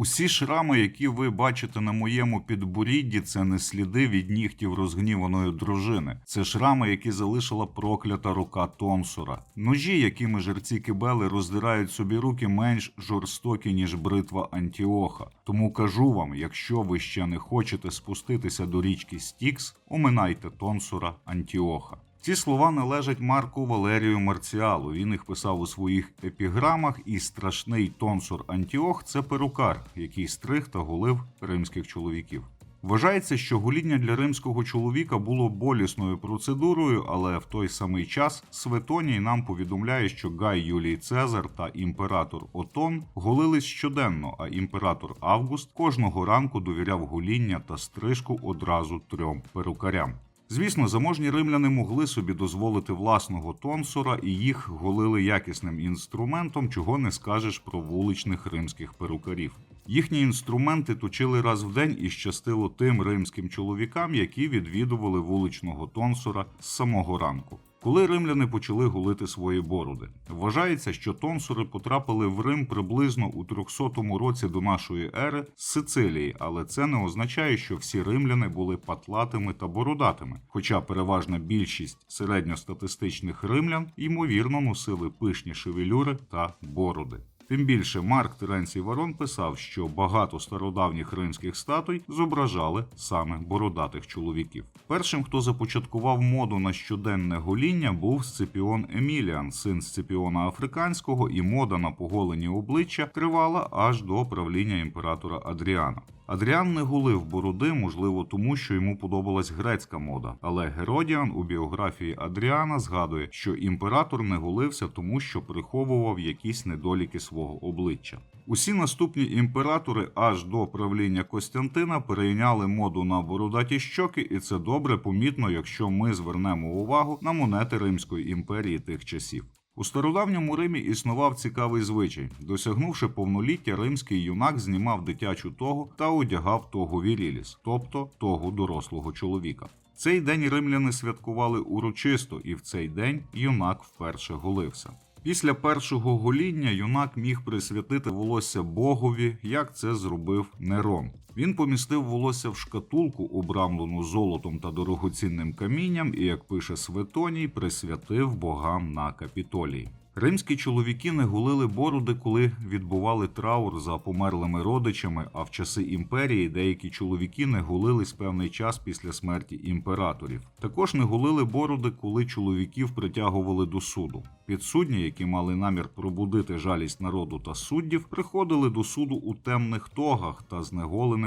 Усі шрами, які ви бачите на моєму підборідді, це не сліди від нігтів розгніваної дружини. Це шрами, які залишила проклята рука Тонсура. Ножі, якими жерці кибели роздирають собі руки, менш жорстокі, ніж бритва Антіоха. Тому кажу вам, якщо ви ще не хочете спуститися до річки Стікс, оминайте Тонсура Антіоха. Ці слова належать Марку Валерію Марціалу. Він їх писав у своїх епіграмах, і страшний тонсур Антіох це перукар, який стриг та голив римських чоловіків. Вважається, що гоління для римського чоловіка було болісною процедурою, але в той самий час Светоній нам повідомляє, що Гай Юлій Цезар та імператор Отон голились щоденно, а імператор Август кожного ранку довіряв гоління та стрижку одразу трьом перукарям. Звісно, заможні римляни могли собі дозволити власного тонсора і їх голили якісним інструментом, чого не скажеш про вуличних римських перукарів. Їхні інструменти точили раз в день і щастило тим римським чоловікам, які відвідували вуличного тонсора з самого ранку. Коли римляни почали гулити свої бороди, вважається, що тонсури потрапили в Рим приблизно у 300 році до нашої ери з Сицилії, але це не означає, що всі римляни були патлатими та бородатими. Хоча переважна більшість середньостатистичних римлян ймовірно носили пишні шевелюри та бороди. Тим більше Марк Теренцій Варон писав, що багато стародавніх римських статуй зображали саме бородатих чоловіків. Першим, хто започаткував моду на щоденне гоління, був Сципіон Еміліан, син Сципіона Африканського, і мода на поголені обличчя тривала аж до правління імператора Адріана. Адріан не гулив бороди, можливо, тому що йому подобалась грецька мода. Але Геродіан у біографії Адріана згадує, що імператор не голився, тому що приховував якісь недоліки свого обличчя. Усі наступні імператори аж до правління Костянтина перейняли моду на бородаті щоки, і це добре помітно, якщо ми звернемо увагу на монети Римської імперії тих часів. У стародавньому Римі існував цікавий звичай. Досягнувши повноліття, римський юнак знімав дитячу тогу та одягав тогу віріліс, тобто тогу дорослого чоловіка. Цей день римляни святкували урочисто, і в цей день юнак вперше голився. Після першого гоління юнак міг присвятити волосся богові, як це зробив Нерон. Він помістив волосся в шкатулку, обрамлену золотом та дорогоцінним камінням, і, як пише Светоній, присвятив богам на капітолії. Римські чоловіки не гулили бороди, коли відбували траур за померлими родичами, а в часи імперії деякі чоловіки не гулились певний час після смерті імператорів. Також не гулили бороди, коли чоловіків притягували до суду. Підсудні, які мали намір пробудити жалість народу та суддів, приходили до суду у темних тогах та з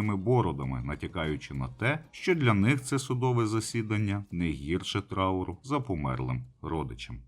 неголеними бородами, натякаючи на те, що для них це судове засідання не гірше трауру за померлим родичем.